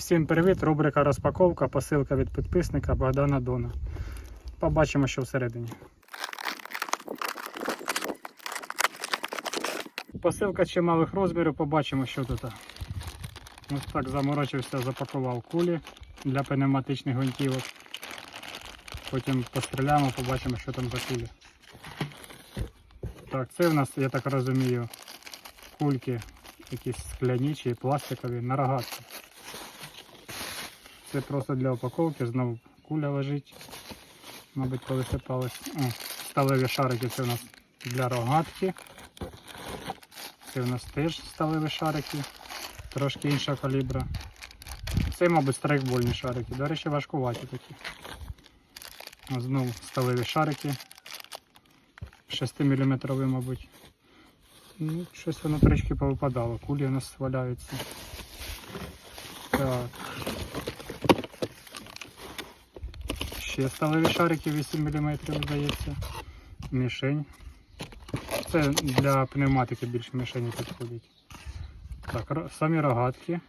Всім привіт! Рубрика розпаковка, посилка від підписника Богдана Дона. Побачимо, що всередині. Посилка чималих розмірів, побачимо, що тут. Ось так заморочився, запакував кулі для пневматичних гвинтівок. Потім постріляємо, побачимо, що там за кулі. Так, це в нас, я так розумію, кульки якісь скляні чи пластикові на рогатки. Це просто для упаковки, знову куля лежить. Мабуть, коли сипалась. О, сталеві шарики це у нас для рогатки. Це у нас теж сталеві шарики, трошки іншого калібра. Це, мабуть, страйкбольні шарики. До речі, важкуваті такі. Знову сталеві шарики. 6 мм, мабуть. Ну, щось воно трішки повипадало. Кулі у нас валяються. Так. Ще сталеві шарики 8 мм, здається. Мішень. Це для пневматики більше мішені підходить. Так, самі рогатки.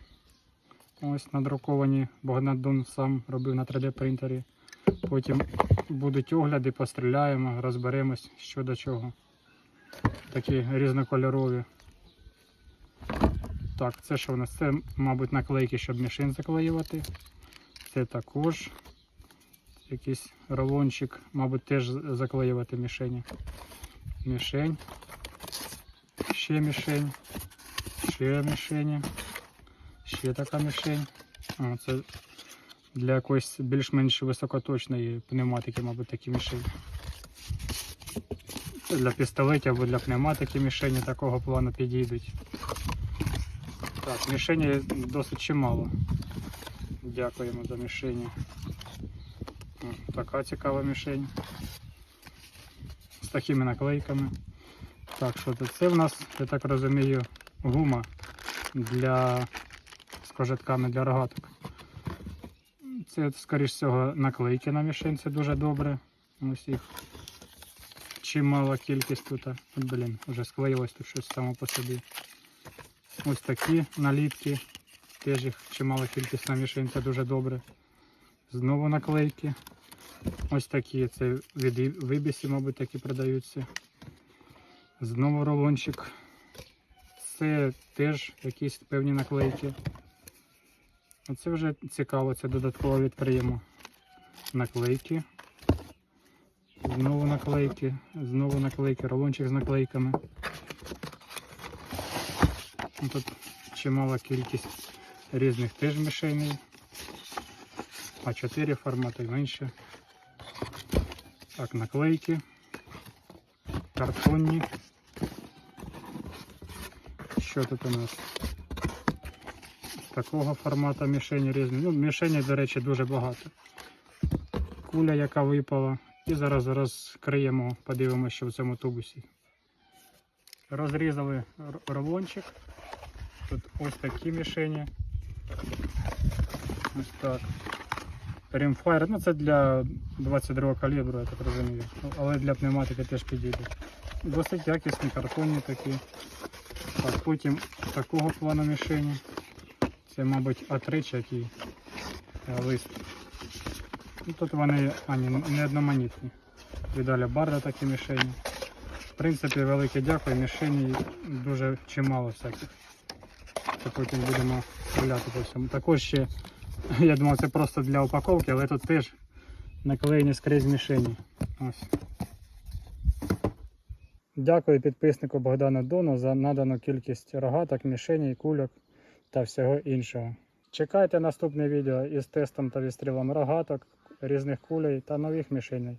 Ось надруковані. Богдан Дон сам робив на 3D принтері. Потім будуть огляди, постріляємо, розберемось що до чого. Такі різнокольорові. Так, це що у нас? Це, мабуть, наклейки, щоб мішень заклеювати. Це також якийсь рулончик, мабуть, теж заклеювати мішені. Мішень. Ще мішень. Ще мішені. Ще така мішень. О, це для якоїсь більш-менш високоточної пневматики, мабуть, такі мішені. Для пістолетів або для пневматики мішені такого плану підійдуть. Так, мішені досить чимало. Дякуємо за мішені. Така цікава мішень. З такими наклейками. Так, що? Це в нас, я так розумію, гума для з кожитками для рогаток. Це, скоріш всього, наклейки на мішень, це дуже добре. Ось їх чимала кількість тут. Блін, вже склеїлось тут щось само по собі. Ось такі наліпки. Теж їх чимала кількість на мішень, це дуже добре. Знову наклейки. Ось такі, це від вибісі, мабуть, такі продаються. Знову рулончик. Це теж якісь певні наклейки. Оце вже цікаво, це додатково від приєму. Наклейки. Знову наклейки, знову наклейки, рулончик з наклейками. Тут чимала кількість різних теж мішеней. А4 формати менше. Так, наклейки. Картонні. Що тут у нас? Такого формату мішені різні. Ну, мішені, до речі, дуже багато. Куля, яка випала. І зараз розкриємо, подивимося, що в цьому тубусі. Розрізали рулончик. Тут ось такі мішені. Ось так. Rimfire, ну це для 22 калібру, я так розумію. Ну, Але для пневматики теж підійде. Досить якісні картонні такі. Так, потім такого плану мішені. Це, мабуть, А3 чи який е, лист. Ну, тут вони а, не одноманітні. Віддалі барда такі мішені. В принципі, велике дякую, мішені дуже чимало всяких. Це потім будемо стріляти по всьому. Також ще, я думав, це просто для упаковки, але тут теж наклеєні скрізь мішені. Дякую підписнику Богдану Дону за надану кількість рогаток, мішеній, кульок та всього іншого. Чекайте наступне відео із тестом та відстрілом рогаток, різних кулей та нових мішеней.